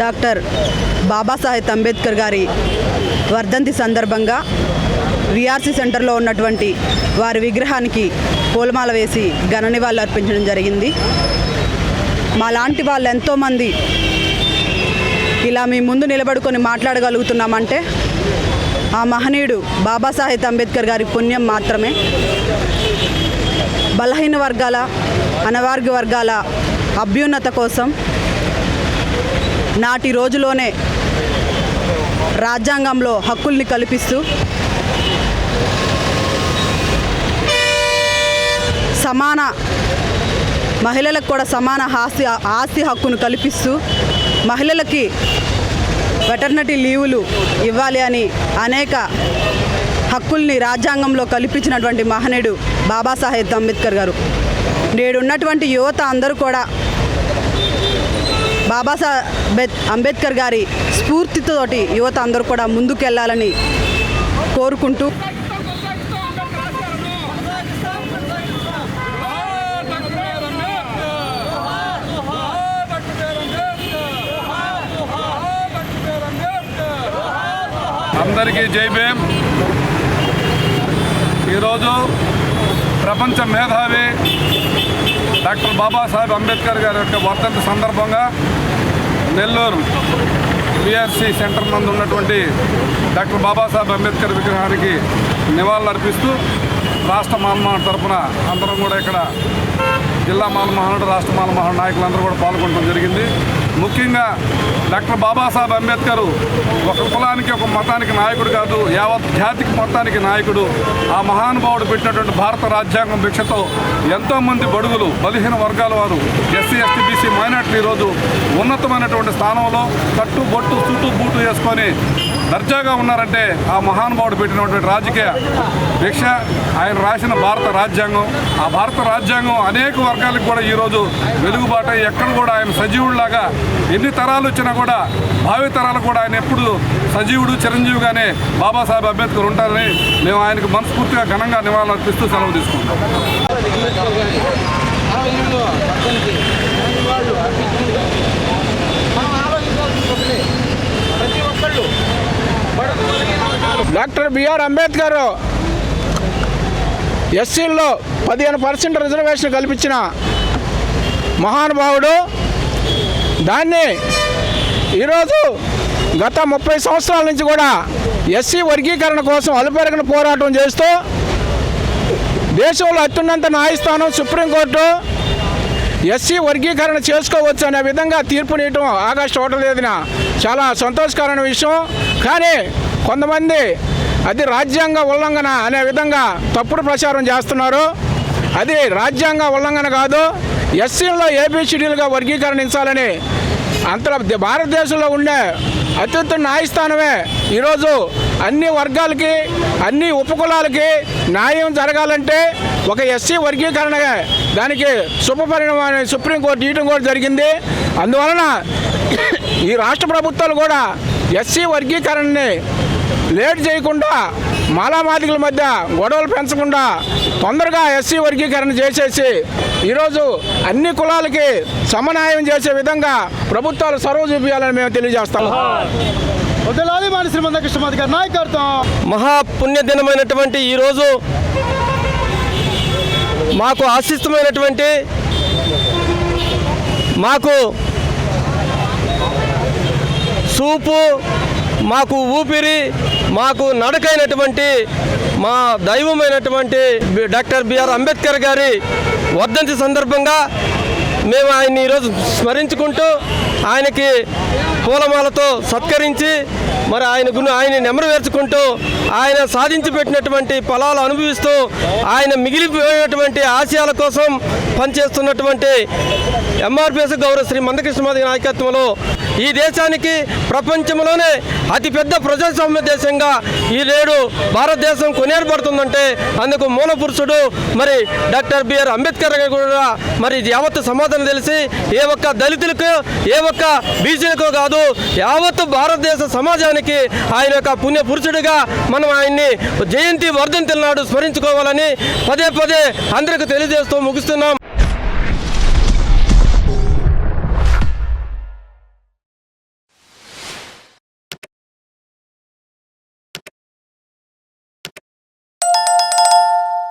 Doctor Babasaheb Ambedkar గారి వర్ధంతి సందర్భంగా విఆర్సీ సెంటర్లో ఉన్నటువంటి వారి విగ్రహానికి పూలమాల వేసి ఘన నివాళులు అర్పించడం జరిగింది. మా లాంటి వాళ్ళు ఎంతోమంది ఇలా మీ ముందు నిలబడుకొని మాట్లాడగలుగుతున్నామంటే ఆ మహనీయుడు బాబాసాహెబ్ అంబేద్కర్ గారి పుణ్యం మాత్రమే. బలహీన వర్గాల అనవార్గ వర్గాల అభ్యున్నత కోసం నాటి రోజులోనే రాజ్యాంగంలో హక్కుల్ని కల్పిస్తూ సమాన మహిళలకు కూడా సమాన ఆస్తి ఆస్తి హక్కును కల్పిస్తూ మహిళలకి వెటర్నటీ లీవులు ఇవ్వాలి అని అనేక హక్కుల్ని రాజ్యాంగంలో కల్పించినటువంటి మహనీయుడు బాబాసాహెబ్ అంబేద్కర్ గారు. నేడున్నటువంటి యువత అందరూ కూడా బాబాసాహెబ్ అంబేద్కర్ గారి స్ఫూర్తితోటి యువత అందరూ కూడా ముందుకెళ్ళాలని కోరుకుంటూ అందరికీ జై భీమ్. ఈరోజు ప్రపంచ మేధావి డాక్టర్ బాబాసాహెబ్ అంబేద్కర్ గారి యొక్క వర్ధంతి సందర్భంగా నెల్లూరు పిఆర్సి సెంటర్ నందు ఉన్నటువంటి డాక్టర్ బాబాసాహెబ్ అంబేద్కర్ విగ్రహానికి నివాళులర్పిస్తూ రాష్ట్ర మాలమహాడు తరపున అందరం కూడా ఇక్కడ జిల్లా మానమహనుడు రాష్ట్ర మాలమహానుడు నాయకులందరూ కూడా పాల్గొనడం జరిగింది. ముఖ్యంగా డాక్టర్ బాబాసాహెబ్ అంబేద్కర్ ఒక కులానికి ఒక మతానికి నాయకుడు కాదు యావత్ జాతికి మొత్తానికి నాయకుడు. ఆ మహానుభావుడు పెట్టినటువంటి భారత రాజ్యాంగం భిక్షతో ఎంతోమంది బడుగులు బలహీన వర్గాల వారు ఎస్సీ ఎస్టీ బీసీ మైనార్టీ ఈరోజు ఉన్నతమైనటువంటి స్థానంలో కట్టు బొట్టు చుట్టూ చేసుకొని దర్జాగా ఉన్నారంటే ఆ మహానుభావుడు పెట్టినటువంటి రాజకీయ దీక్ష ఆయన రాసిన భారత రాజ్యాంగం. ఆ భారత రాజ్యాంగం అనేక వర్గాలకు కూడా ఈరోజు వెలుగుబాట ఎక్కడ కూడా ఆయన సజీవుడిలాగా ఎన్ని తరాలు వచ్చినా కూడా భావి తరాలు కూడా ఆయన ఎప్పుడు సజీవుడు చిరంజీవిగానే బాబాసాహెబ్ అంబేద్కర్ ఉంటారని మేము ఆయనకు మనస్ఫూర్తిగా ఘనంగా నివాళులు అర్పిస్తూ సెలవు తీసుకుంటాం డాక్టర్ బిఆర్ అంబేద్కర్ ఎస్సీల్లో పదిహేను పర్సెంట్ రిజర్వేషన్ కల్పించిన మహానుభావుడు. దాన్ని ఈరోజు గత ముప్పై సంవత్సరాల నుంచి కూడా ఎస్సీ వర్గీకరణ కోసం అలుపెరగని పోరాటం చేస్తూ దేశంలో అత్యున్నత న్యాయస్థానం సుప్రీంకోర్టు ఎస్సీ వర్గీకరణ చేసుకోవచ్చు అనే విధంగా తీర్పునియటం ఆగస్టు ఒకటో తేదీన చాలా సంతోషకరమైన విషయం. కానీ కొంతమంది అది రాజ్యాంగ ఉల్లంఘన అనే విధంగా తప్పుడు ప్రచారం చేస్తున్నారు. అది రాజ్యాంగ ఉల్లంఘన కాదు ఎస్సీలో షెడ్యూల్గా వర్గీకరణించాలని అంతర భారతదేశంలో ఉండే అత్యుత్తమ న్యాయస్థానమే. ఈరోజు అన్ని వర్గాలకి అన్ని ఉపకులాలకి న్యాయం జరగాలంటే ఒక ఎస్సీ వర్గీకరణగా దానికి శుభపరిణామం సుప్రీంకోర్టు ఇవ్వడం కూడా జరిగింది. అందువలన ఈ రాష్ట్ర ప్రభుత్వాలు కూడా ఎస్సీ వర్గీకరణని లేట్ చేయకుండా మాలామాదిగల మధ్య గొడవలు పెంచకుండా తొందరగా ఎస్సీ వర్గీకరణ చేసేసి ఈరోజు అన్ని కులాలకి సమన్యాయం చేసే విధంగా ప్రభుత్వాలు చొరవ చూపించాలని మేము తెలియజేస్తాము. మహాపుణ్యదినమైనటువంటి ఈరోజు మాకు ఆశిస్తమైనటువంటి మాకు సూపు మాకు ఊపిరి మాకు నడకైనటువంటి మా దైవమైనటువంటి బి- డాక్టర్ బిఆర్ అంబేద్కర్ గారి వర్ధంతి సందర్భంగా మేము ఆయన్ని ఈరోజు స్మరించుకుంటూ ఆయనకి పూలమాలతో సత్కరించి మరి ఆయన గుణ ఆయన నెమరవేర్చుకుంటూ ఆయన సాధించి పెట్టినటువంటి ఫలాలు అనుభవిస్తూ ఆయన మిగిలిపోయినటువంటి ఆశయాల కోసం పనిచేస్తున్నటువంటి ఎంఆర్పిఎస్ గౌరవ శ్రీ మందకృష్ణమాది నాయకత్వంలో ఈ దేశానికి ప్రపంచంలోనే అతిపెద్ద ప్రజాస్వామ్య దేశంగా ఈ నేడు భారతదేశం కొనేర్పడుతుందంటే అందుకు మూల పురుషుడు మరి డాక్టర్ బిఆర్ అంబేద్కర్ కూడా మరి యావత్తు సమాధానం తెలిసి ఏ ఒక్క దళితులకు ఏ ఒక్క బీసీలకు కాదు యావత్తు భారతదేశ సమాజానికి ఆయన యొక్క పుణ్య పురుషుడిగా మనం ఆయన్ని జయంతి వర్ధంతి నాడు స్మరించుకోవాలని పదే పదే అందరికి తెలియజేస్తూ ముగిస్తున్నాం.